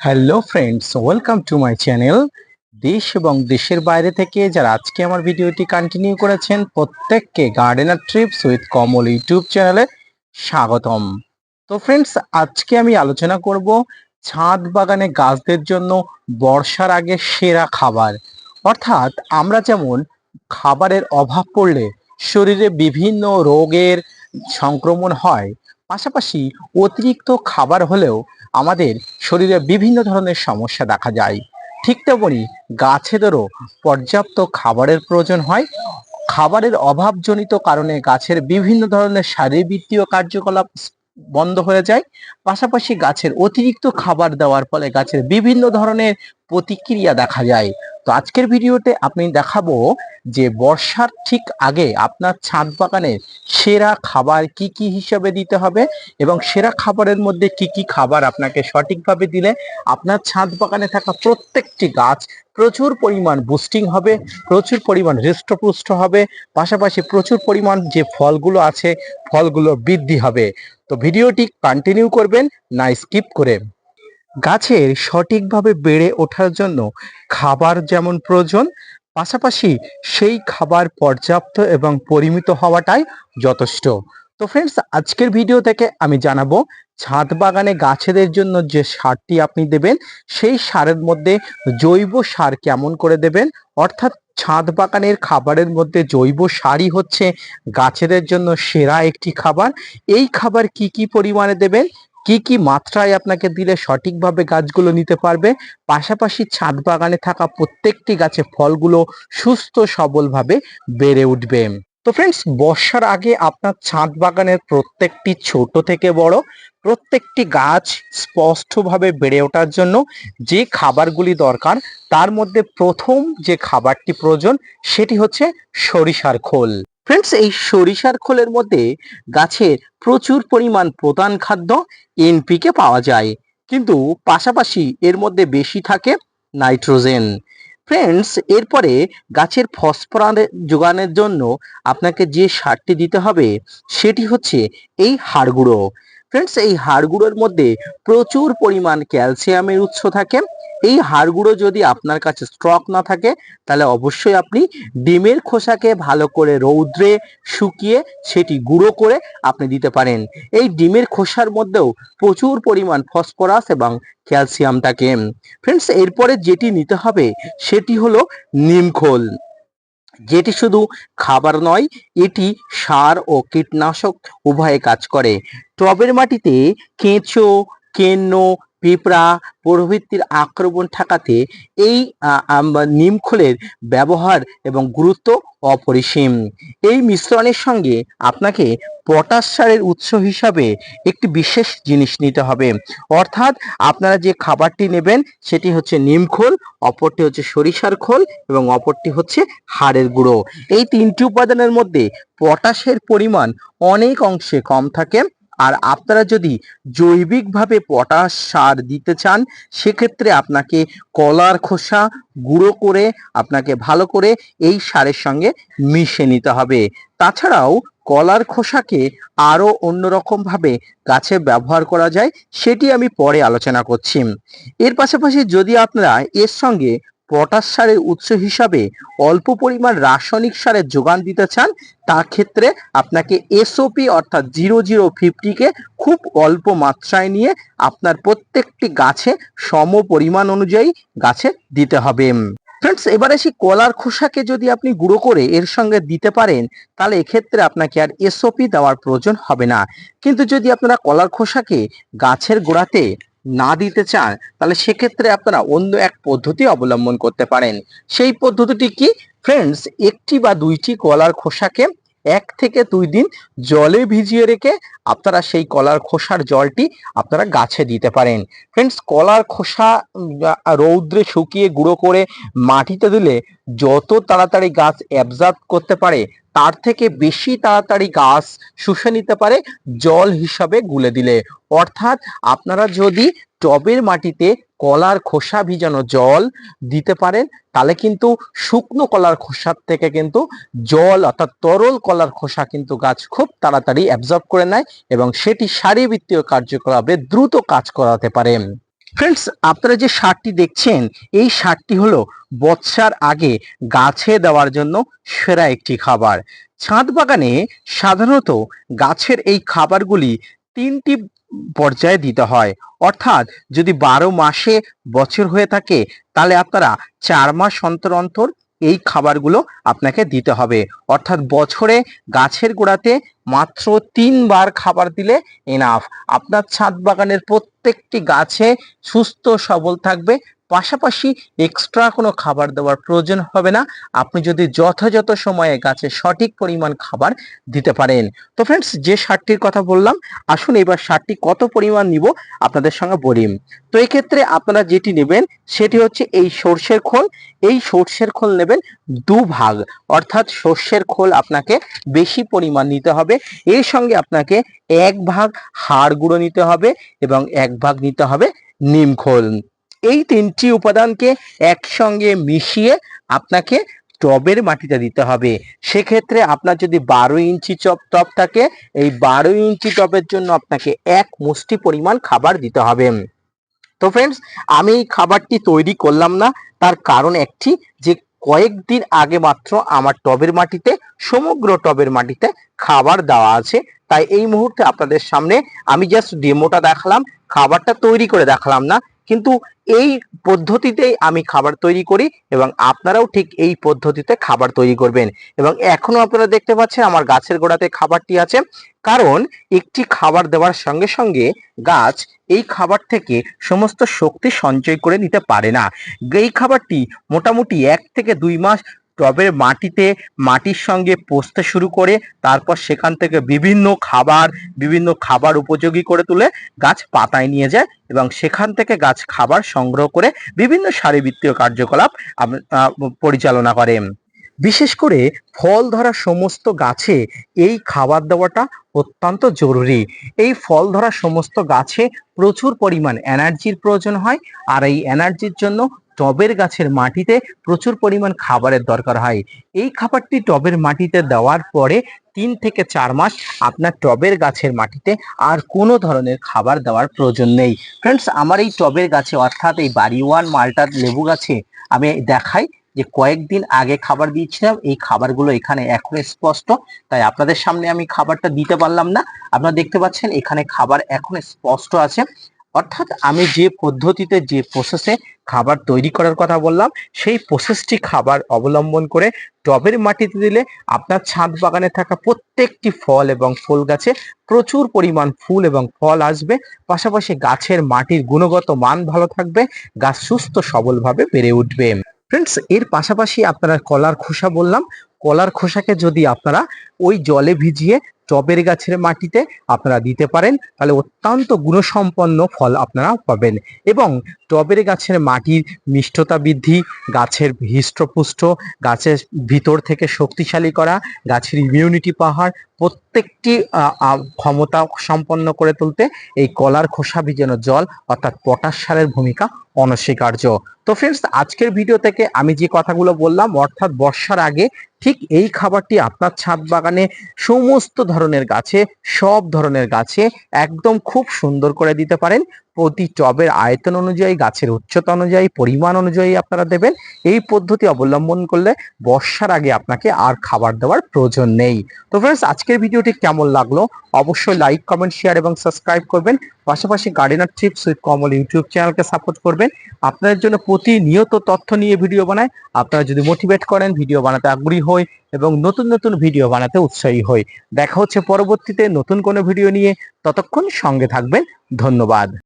Hello friends welcome to my channel দেশ এবং দেশের বাইরে থেকে যারা আজকে আমার ভিডিওটি কন্টিনিউ করেছেন, প্রত্যেককে gardener trips with Kamal YouTube চ্যানেলে স্বাগতম। তো ফ্রেন্ডস আজকে আমি আলোচনা করব ছাদ বাগানে গাছদের জন্য বর্ষার আগে সেরা খাবার। অর্থাৎ আমরা যেমন খাবারের অভাব পড়লে শরীরে বিভিন্ন রোগের সংক্রমণ হয়, পাশাপাশি অতিরিক্ত খাবার হলেও আমাদের শরীরে বিভিন্ন ধরনের সমস্যা দেখা যায়। ঠিক তেমনি গাছেদেরও পর্যাপ্ত খাবারের প্রয়োজন হয়। খাবারের অভাবজনিত কারণে গাছের বিভিন্ন ধরনের শারীরবৃত্তীয় কার্যকলাপ বন্ধ হয়ে যায়। পাশাপাশি গাছের অতিরিক্ত খাবার দেওয়ার ফলে গাছের বিভিন্ন ধরনের প্রতিক্রিয়া দেখা যায়। তো আজকের ভিডিওতে আপনি দেখাবো যে বর্ষার ঠিক আগে আপনার ছাদ বাগানের সেরা খাবার কি কি হিসাবে দিতে হবে এবং সেরা খাবারের মধ্যে কি কি খাবার আপনাকে সঠিকভাবে দিলে আপনার ছাদ বাগানে থাকা প্রত্যেকটি গাছ প্রচুর পরিমাণ বুস্টিং হবে, প্রচুর পরিমাণ হৃষ্টপুষ্ট হবে, পাশাপাশি প্রচুর পরিমাণ যে ফলগুলো আছে, ফলগুলো বৃদ্ধি হবে। তো ভিডিওটি কন্টিনিউ করবেন, না স্কিপ করে। গাছের সঠিকভাবে বেড়ে ওঠার জন্য খাবার যেমন প্রয়োজন, পাশাপাশি সেই খাবার পর্যাপ্ত এবং পরিমিত হওয়াটাই যথেষ্ট। তো ফ্রেন্ডস আজকের ভিডিও থেকে আমি জানাব, ছাদ বাগানে গাছেদের জন্য যে সারটি আপনি দেবেন, সেই সারের মধ্যে জৈব সার কেমন করে দেবেন? অর্থাৎ ছাদ বাগানের খাবারের মধ্যে জৈব সারই হচ্ছে গাছেদের জন্য সেরা একটি খাবার। এই খাবার কি কি পরিমাণে দেবেন? কি কি মাত্রায় আপনাকে দিলে সঠিকভাবে গাছগুলো নিতে পারবে? পাশাপাশি ছাদ বাগানে থাকা প্রত্যেকটি গাছে ফলগুলো সুস্থ সবলভাবে বেড়ে উঠবে। তো ফ্রেন্ডস বর্ষার আগে আপনার ছাদ বাগানের প্রত্যেকটি ছোট থেকে বড়, প্রত্যেকটি গাছ স্পষ্টভাবে বেড়ে ওঠার জন্য যে খাবারগুলি দরকার, তার মধ্যে প্রথম যে খাবারটি প্রয়োজন, সেটি হচ্ছে সরিষার খোল। ফ্রেন্ডস এই সরিষার খোলের মধ্যে গাছের প্রচুর পরিমাণ প্রধান খাদ্য এনপিকে পাওয়া যায়। কিন্তু পাশাপাশি এর মধ্যে বেশি থাকে নাইট্রোজেন। ফ্রেন্ডস এরপরে গাছের ফসফরাস যোগানের জন্য আপনাকে যে সারটি দিতে হবে, সেটি হচ্ছে এই হাড় গুঁড়ো ফ্রেন্ডস এই হাড় গুঁড়োর মধ্যে প্রচুর পরিমাণ ক্যালসিয়ামের উৎস থাকে। এই হাড় গুঁড়ো যদি আপনার কাছে স্টক না থাকে, তাহলে অবশ্যই আপনি ডিমের খোসাকে ভালো করে রৌদ্রে শুকিয়ে সেটি গুঁড়ো করে আপনি দিতে পারেন। এই ডিমের খোসার মধ্যেও প্রচুর পরিমাণ ফসফরাস এবং ক্যালসিয়াম থাকে ফ্রেন্ডস এরপরে যেটি নিতে হবে, সেটি হলো নিমখোল। যেটি শুধু খাবার নয়, এটি সার ও কীটনাশক উভয়ে কাজ করে। টবের মাটিতে কেঁচো, কেন্ন পিঁপড়া, প্রভৃতির আক্রমণ ঠেকাতে এই নিমখোলের ব্যবহার এবং গুরুত্ব অপরিসীম। এই মিশ্রণের সঙ্গে আপনাকে পটাশ সারের উৎস হিসাবে একটি বিশেষ জিনিস নিতে হবে। অর্থাৎ আপনারা যে খাবারটি নেবেন সেটি হচ্ছে নিমখোল, অপরটি হচ্ছে সরিষার খোল এবং অপরটি হচ্ছে হাড়ের গুঁড়ো। এই তিনটি উপাদানের মধ্যে পটাশের পরিমাণ অনেক অংশে কম থাকে। আর আপনারা যদি জৈবিকভাবে পটাশ সার দিতে চান, সেক্ষেত্রে আপনাকে কলার খোসা গুঁড়ো করে আপনাকে ভালো করে এই সারের সঙ্গে মিশে নিতে হবে। তাছাড়াও কলার খোসাকে আরও অন্যরকমভাবে গাছে ব্যবহার করা যায়, সেটি আমি পরে আলোচনা করছি। এর পাশাপাশি যদি আপনারা এর সঙ্গে পটাশ সারের উৎস হিসাবে অল্প পরিমাণ রাসায়নিক সারের যোগান দিতে চান, তার ক্ষেত্রে আপনাকে এসওপি অর্থাৎ জিরো জিরো ফিফটিকে খুব অল্প মাত্রায় নিয়ে আপনার প্রত্যেকটি গাছে সম পরিমাণ অনুযায়ী গাছে দিতে হবে। ফ্রেন্ডস এবারে সেই কলার খোসাকে যদি আপনি গুঁড়ো করে এর সঙ্গে দিতে পারেন, তাহলে এক্ষেত্রে আপনাকে আর এসওপি দেওয়ার প্রয়োজন হবে না। কিন্তু যদি আপনারা কলার খোসাকে গাছের গোড়াতে না দিতে চান, তাহলে সেক্ষেত্রে আপনারা অন্য এক পদ্ধতি অবলম্বন করতে পারেন। সেই পদ্ধতিটি কি? ফ্রেন্ডস একটি বা দুইটি কলার খোসাকে এক থেকে দুই দিন জলে ভিজিয়ে রেখে আপনারা সেই কলার খোসার জলটি আপনারা গাছে দিতে পারেন। ফ্রেন্ডস কলার খোসা রৌদ্রে শুকিয়ে গুঁড়ো করে মাটিতে দিলে যত তাড়াতাড়ি গাছ অ্যাবজার্ভ করতে পারে তার থেকে বেশি তাড়াতাড়ি গাছ শুষে নিতে পারে, জল হিসাবে গুলে দিলে। অর্থাৎ আপনারা যদি টবের মাটিতে কলার খোসা ভিজানো জল দিতে পারেন, তাহলে কিন্তু শুকনো কলার খোসার থেকে কিন্তু জল অর্থাৎ তরল কলার খোসা কিন্তু গাছ খুব তাড়াতাড়ি অ্যাবজর্ব করে নেয় এবং সেটি সারিবৃত্তীয় কার্যকলাপে দ্রুত কাজ করাতে পারে। ফ্রেন্ডস আপনারা যে সারটি দেখছেন, এই সারটি হলো বৎসার আগে গাছে দেওয়ার জন্য সেরা একটি খাবার। ছাদ বাগানে সাধারণত গাছের এই খাবারগুলি তিনটি পর্যায়ে দিতে হয়। অর্থাৎ যদি বারো মাসে বছর হয়ে থাকে, তাহলে আপনারা চার মাস অন্তর অন্তর এই খাবারগুলো আপনাকে দিতে হবে। অর্থাৎ বছরে গাছের গোড়াতে মাত্র তিনবার খাবার দিলে এনাফ আপনার ছাদ বাগানের প্রত্যেকটি গাছে সুস্থ সবল থাকবে পাশাপাশি এক্সট্রা কোনো খাবার দেওয়ার প্রয়োজন হবে না। আপনি যদি যথাযথ সময়ে গাছে সঠিক পরিমাণ খাবার দিতে পারেন। তো ফ্রেন্ডস যে সারটির কথা বললাম, আসুন এবার সারটি কত পরিমাণ নিব আপনাদের সঙ্গে বলি। তো এক্ষেত্রে আপনারা যেটি নেবেন, সেটি হচ্ছে এই সর্ষের খোল। এই সর্ষের খোল নেবেন দু ভাগ। অর্থাৎ সর্ষের খোল আপনাকে বেশি পরিমাণ নিতে হবে। এর সঙ্গে আপনাকে এক ভাগ হাড় গুঁড়ো নিতে হবে এবং এক ভাগ নিতে হবে নিম খোল। এই তিনটি উপাদানকে একসঙ্গে মিশিয়ে আপনাকে টবের মাটিতে দিতে হবে। সেক্ষেত্রে আপনার যদি বারো ইঞ্চি চপ টব থাকে, এই বারো ইঞ্চি টবের জন্য আপনাকে এক মুষ্টি পরিমাণ খাবার দিতে হবে। তো ফ্রেন্ডস আমি এই খাবারটি তৈরি করলাম না, তার কারণ একটি যে কয়েকদিন আগে মাত্র আমার টবের মাটিতে, সমগ্র টবের মাটিতে খাবার দেওয়া আছে। তাই এই মুহূর্তে আপনাদের সামনে আমি জাস্ট ডেমোটা দেখালাম, খাবারটা তৈরি করে দেখালাম না। কিন্তু এই পদ্ধতিতেই আমি খাবার তৈরি করি এবং আপনারাও ঠিক এই পদ্ধতিতে খাবার তৈরি করবেন। এবং এখনও আপনারা দেখতে পাচ্ছেন আমার গাছের গোড়াতে খাবারটি আছে। কারণ একটি খাবার দেওয়ার সঙ্গে সঙ্গে গাছ এই খাবার থেকে সমস্ত শক্তি সঞ্চয় করে নিতে পারে না। এই খাবারটি মোটামুটি এক থেকে দুই মাস টবের মাটিতে মাটির সঙ্গে পচতে শুরু করে তারপর সেখান থেকে বিভিন্ন খাবার বিভিন্ন খাবার উপযোগী করে তুলে গাছ পাতায় নিয়ে যায় এবং সেখান থেকে গাছ খাবার সংগ্রহ করে বিভিন্ন শারীরবৃত্তীয় কার্যকলাপ পরিচালনা করে। বিশেষ করে ফল ধরা সমস্ত গাছে এই খাবার দেওয়াটা অত্যন্ত জরুরি। এই ফল ধরা সমস্ত গাছে প্রচুর পরিমাণ এনার্জির প্রয়োজন হয় আর এই এনার্জির জন্য টবের গাছের মাটিতে প্রচুর পরিমাণ খাবারের দরকার হয়। এই খাবারটি টবের মাটিতে দেওয়ার পরে তিন থেকে চার মাস আপনার টবের গাছের মাটিতে আর কোনো ধরনের খাবার দেওয়ার প্রয়োজন নেই। ফ্রেন্ডস আমার এই টবের গাছে অর্থাৎ এই বাড়িওয়ান মালটার লেবু গাছে আমি দেখাই যে কয়েকদিন আগে খাবার দিয়েছিলাম, এই খাবারগুলো এখানে এখন স্পষ্ট, তাই আপনাদের সামনে আমি খাবারটা দিতে পারলাম না। আপনারা দেখতে পাচ্ছেন এখানে খাবার এখন স্পষ্ট আছে। অর্থাৎ আমি যে পদ্ধতিতে যে প্রসেসে খাবার তৈরি করার কথা বললাম, সেই প্রসেসটি খাবার অবলম্বন করে টবের মাটিতে দিলে আপনার ছাদ বাগানে থাকা প্রত্যেকটি ফল এবং ফুল গাছে প্রচুর পরিমাণ ফুল এবং ফল আসবে। পাশাপাশি গাছের মাটির গুণগত মান ভালো থাকবে, গাছ সুস্থ সবলভাবে বেড়ে উঠবে। ফ্রেন্ডস এর পাশাপাশি আপনারা কলার খোসা বললাম। কলার খোসাকে যদি আপনারা ওই জলে ভিজিয়ে টবের গাছের মাটিতে আপনারা দিতে পারেন। তাহলে অত্যন্ত গুণসম্পন্ন ফল আপনারা পাবেন। এবং টবের গাছের মাটির মিষ্টতা বৃদ্ধি, গাছের হৃষ্টপুষ্ট, গাছের ভিতর থেকে শক্তিশালী করা, গাছের ইমিউনিটি পাহাড়, প্রত্যেকটি ক্ষমতা সম্পন্ন করে তুলতে এই কলার খোসা ভিজানো জল অর্থাৎ পটাশ সারের ভূমিকা অনস্বীকার্য। তো ফ্রেন্ডস আজকের ভিডিও থেকে আমি যে কথাগুলো বললাম, অর্থাৎ বর্ষার আগে ঠিক এই খাবারটি আপনার ছাদ বাগানে সমস্ত ধরনের গাছে সব ধরনের গাছে একদম খুব সুন্দর করে দিতে পারেন। প্রতি টবের আয়তন অনুযায়ী, গাছের উচ্চতা অনুযায়ী, পরিমাণ অনুযায়ী আপনারা দেবেন। এই পদ্ধতি অবলম্বন করলে বর্ষার আগে আপনাকে আর খাবার দেওয়ার প্রয়োজন নেই। তো ফ্রেন্ডস আজকের ভিডিওটি কেমন লাগল? অবশ্যই লাইক কমেন্ট শেয়ার এবং সাবস্ক্রাইব করবেন। পাশাপাশি gardener tips with Kamal YouTube চ্যানেলকে সাপোর্ট করবেন। আপনাদের জন্য প্রতিনিয়ত তথ্য নিয়ে ভিডিও বানায় আপনারা যদি মোটিভেট করেন ভিডিও বানাতে আগ্রহী হই এবং নতুন নতুন ভিডিও বানাতে উৎসাহী হই। দেখা হচ্ছে পরবর্তীতে নতুন কোনো ভিডিও নিয়ে। ততক্ষণ সঙ্গে থাকবেন। ধন্যবাদ।